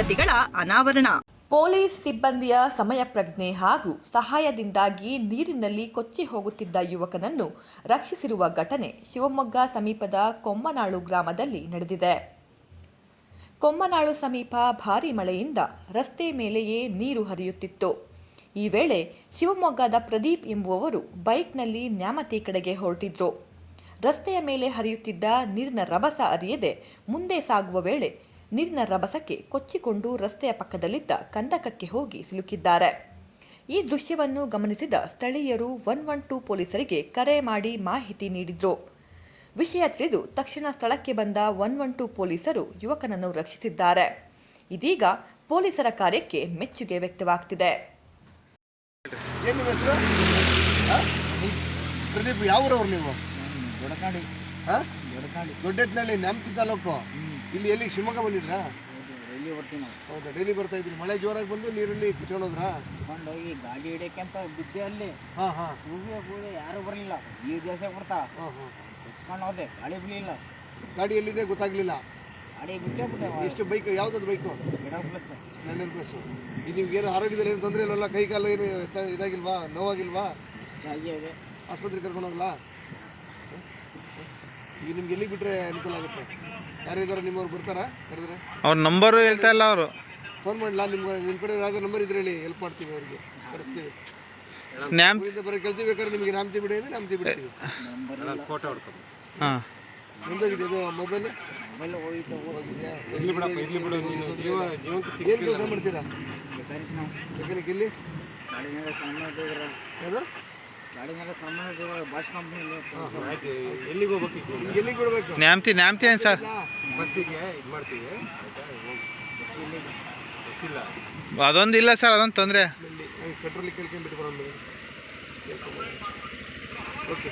ಸಂಗತಿಗಳ ಅನಾವರಣ. ಪೊಲೀಸ್ ಸಿಬ್ಬಂದಿಯ ಸಮಯ ಪ್ರಜ್ಞೆ ಹಾಗೂ ಸಹಾಯದಿಂದಾಗಿ ನೀರಿನಲ್ಲಿ ಕೊಚ್ಚಿ ಹೋಗುತ್ತಿದ್ದ ಯುವಕನನ್ನು ರಕ್ಷಿಸಿರುವ ಘಟನೆ ಶಿವಮೊಗ್ಗ ಸಮೀಪದ ಕೊಮ್ಮನಾಳು ಗ್ರಾಮದಲ್ಲಿ ನಡೆದಿದೆ. ಕೊಮ್ಮನಾಳು ಸಮೀಪ ಭಾರೀ ಮಳೆಯಿಂದ ರಸ್ತೆ ಮೇಲೆಯೇ ನೀರು ಹರಿಯುತ್ತಿತ್ತು. ಈ ವೇಳೆ ಶಿವಮೊಗ್ಗದ ಪ್ರದೀಪ್ ಎಂಬುವವರು ಬೈಕ್ನಲ್ಲಿ ನ್ಯಾಮತಿ ಕಡೆಗೆ ಹೊರಟಿದ್ರು. ರಸ್ತೆಯ ಮೇಲೆ ಹರಿಯುತ್ತಿದ್ದ ನೀರಿನ ರಭಸ ಅರಿಯದೆ ಮುಂದೆ ಸಾಗುವ ವೇಳೆ ನೀರಿನ ರಭಸಕ್ಕೆ ಕೊಚ್ಚಿಕೊಂಡು ರಸ್ತೆಯ ಪಕ್ಕದಲ್ಲಿದ್ದ ಕಂದಕಕ್ಕೆ ಹೋಗಿ ಸಿಲುಕಿದ್ದಾರೆ. ಈ ದೃಶ್ಯವನ್ನು ಗಮನಿಸಿದ ಸ್ಥಳೀಯರು ಒನ್ ಒನ್ ಟೂ ಪೊಲೀಸರಿಗೆ ಕರೆ ಮಾಡಿ ಮಾಹಿತಿ ನೀಡಿದ್ರು. ವಿಷಯ ತಿಳಿದು ತಕ್ಷಣ ಸ್ಥಳಕ್ಕೆ ಬಂದ ಒನ್ ಒನ್ ಟೂ ಪೊಲೀಸರು ಯುವಕನನ್ನು ರಕ್ಷಿಸಿದ್ದಾರೆ. ಇದೀಗ ಪೊಲೀಸರ ಕಾರ್ಯಕ್ಕೆ ಮೆಚ್ಚುಗೆ ವ್ಯಕ್ತವಾಗ್ತಿದೆ? ಪ್ರದೀಪ್ ಯಾವ ಊರವ್ರು ನೀವು? ತಾಲೂಕು. ಇಲ್ಲಿ ಎಲ್ಲಿ ಶಿವಮೊಗ್ಗ ಬಂದಿದ್ರಾ? ಹೌದು ಬರ್ತೀವಿ ನಾವು ಹೌದಾ ಡೈಲಿ ಬರ್ತಾ ಇದ್ರಿ ಮಳೆ ಜೋರಾಗಿ ಬಂದು ನೀರಲ್ಲಿ ಕುಚ್ಕೊಳ್ಳೋದ್ರಾ ತಗೊಂಡು ಹೋಗಿ ಗಾಡಿ ಹಿಡಿಯಕ್ಕಂತ ಬಿದ್ದೆ ಅಲ್ಲಿ. ಹಾ ಹಾ. ಹೋಗಿ ಯಾರು ಬರಲಿಲ್ಲ. ನೀರು ಜಾಸ್ತಿ ಬರ್ತಾ ಹಾ ಹಾ. ಕುತ್ಕೊಂಡು ಹೋದೆ ಗಾಡಿ ಬಿಡಲಿಲ್ಲ ಗಾಡಿ ಎಲ್ಲಿದೆ ಗೊತ್ತಾಗ್ಲಿಲ್ಲ? ಗಾಡಿ ಬಿಟ್ಟೆ ಬಿಟ್ಟೆ. ಎಷ್ಟು ಬೈಕ್ ಯಾವ್ದಾದ್ರು ಬೈಕು ಗಿಡ ಪ್ಲಸ್ ಸ್ಪ್ಲೆಂಡರ್ ಪ್ಲಸ್ ಇದು ನಿಮ್ಗೆ ಏನು ಆರೋಗ್ಯದಲ್ಲಿ ಏನು ತೊಂದರೆ ಇಲ್ಲವಲ್ಲ ಕೈ ಕಾಲು ಏನು ಎತ್ತ- ಇದಾಗಿಲ್ವಾ? ನೋವಾಗಿಲ್ವಾ? ಇದೆ. ಆಸ್ಪತ್ರೆಗೆ ಕರ್ಕೊಂಡು ಹೋಗಲ್ಲ ಈಗ ನಿಮ್ಗೆ ಎಲ್ಲಿಗೆ ಬಿಟ್ಟರೆ ಅನುಕೂಲ ಆಗುತ್ತೆ? ಯಾರಿದ್ದಾರೆ? ನಿಮ್ಮವ್ರು ಬರ್ತಾರಾ? ಕರೆದ್ರೆ ಅವ್ರ ನಂಬರು ಹೇಳ್ತಾ ಇಲ್ಲ ಅವರು. ಫೋನ್ ಮಾಡಲ್ಲ ನಿಮ್ಗೆ ನಿಮ್ಮ ಕಡೆ ಯಾವ್ದಾದ್ರು ನಂಬರ್ ಇದ್ರೆ ಹೇಳಿ ಹೆಲ್ಪ್ ಮಾಡ್ತೀವಿ ಅವರಿಗೆ. ಕರೆಸ್ತೀವಿ. ನ್ಯಾಮ್ ಊರಿಂದ ಬರೋ ಕೆಲಸ ಬೇಕಾದ್ರೆ ನಿಮಗೆ ನಾಮತಿ ಬಿಡಿ ಅಂದ್ರೆ ನಾಮತಿ ಬಿಡ್ತೀವಿ ಫೋಟೋ ಹಾಂ. ಮುಂದೋಗಿದೆ ಇದು ಮೊಬೈಲ್ ಹೋಗಿದ್ಯಾ ಇರ್ಲಿ ಬಿಡಪ್ಪ ಇರ್ಲಿ ಬಿಡು ನೀನು ಜೀವ ಜೀವಂತ ಏನು ಕೆಲಸ ಮಾಡ್ತೀರಾ? ಮೆಕ್ಯಾನಿಕ್ ಇಲ್ಲಿ? ಗಾಡಿನಾಗ ಸಾಮಾನ್ಯ ಯಾವುದು ಗಾಡಿ ಮೇಲೆ ಸಾಮಾನು ಇಟ್ಟಿದ್ರೆ ಬಸ್ ಆಯ್ತು ಎಲ್ಲಿಗೆ ಹೋಗ್ಬೇಕು ನಿಮ್ಗೆ ಎಲ್ಲಿಗೆ ಬಿಡಬೇಕು? ನ್ಯಾಮ್ತಿ ನ್ಯಾಮ್ತಿ ಏನು ಸರ್? ಬಸ್ಸಿಗೆ ಇದು ಮಾಡ್ತೀವಿ. ಆಯ್ತಾ? ಹೋಗಿ ಬಸ್ಸಲ್ಲಿ ಅದೊಂದು ಇಲ್ಲ ಸರ್ ಅದೊಂದು ತೊಂದರೆ. ಪೆಟ್ರೋಲ್ ಕೇಳ್ಕೊಂಡ್ಬಿಟ್ಟು ಬರೋದು ಓಕೆ